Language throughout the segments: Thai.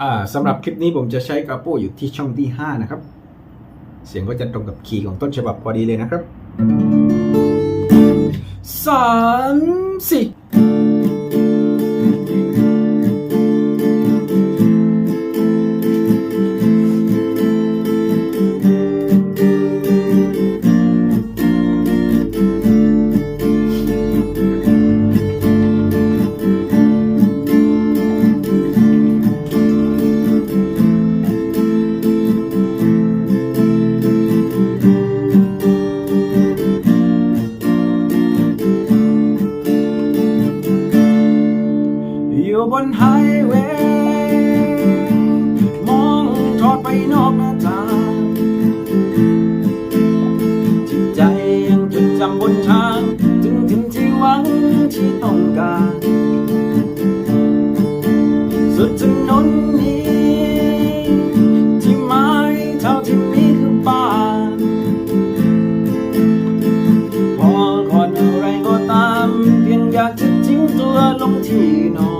อ่าสำหรับคลิปนี้ผมจะใช้กระโปงอยู่ที่ช่องที่ 5 นะครับ เสียงก็จะตรงกับคีย์ของต้นฉบับพอดีเลยนะครับสามสี่ บนไฮเวย์มองทอดไปนอกหน้าตาจิตใจยังจดจำบนทาง ถึงถึงที่หวังที่ต้องการ สุดถนนนี้ ที่ไม้เท่าที่มีคือบ้านพอก่อนอะไรก็ตาม เพียงอยากจะทิ้งตัวลงที่นอน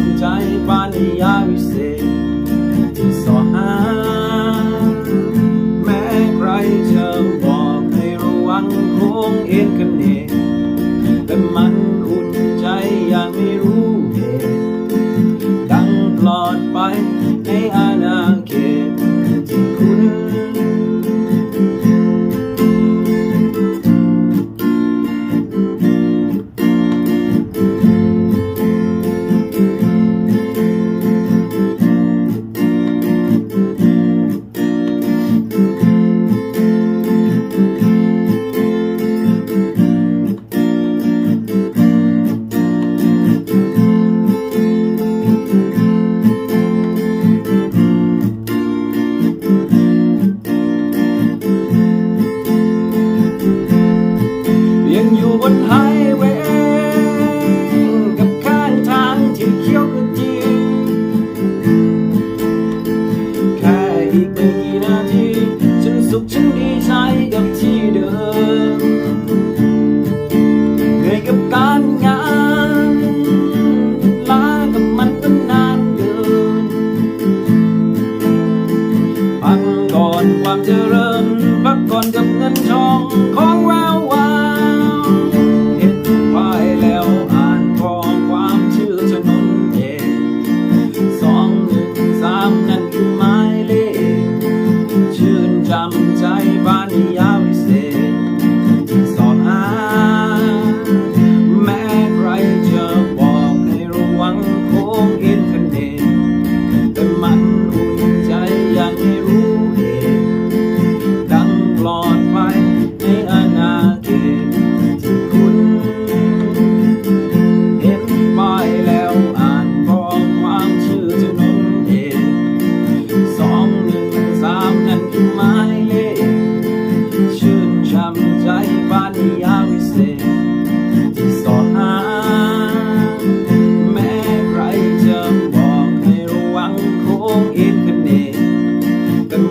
ำใจปานิยาวิเศษที่สอหา แม้ใครจะบอกให้ระวังโค้งเอ็นกัน อยู่บนไฮเวย์กับข้างทางที่เขียวขจีแค่อีกไม่กี่นาที ฉันสุขฉันดีใจกับที่เดิมเหนื่อยกับการงานลากับมันก็นานเกินพักก่อนความเจริญพักก่อนกับเงินทองขอ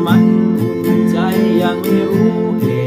มันใจยังไม่รู้เหตุ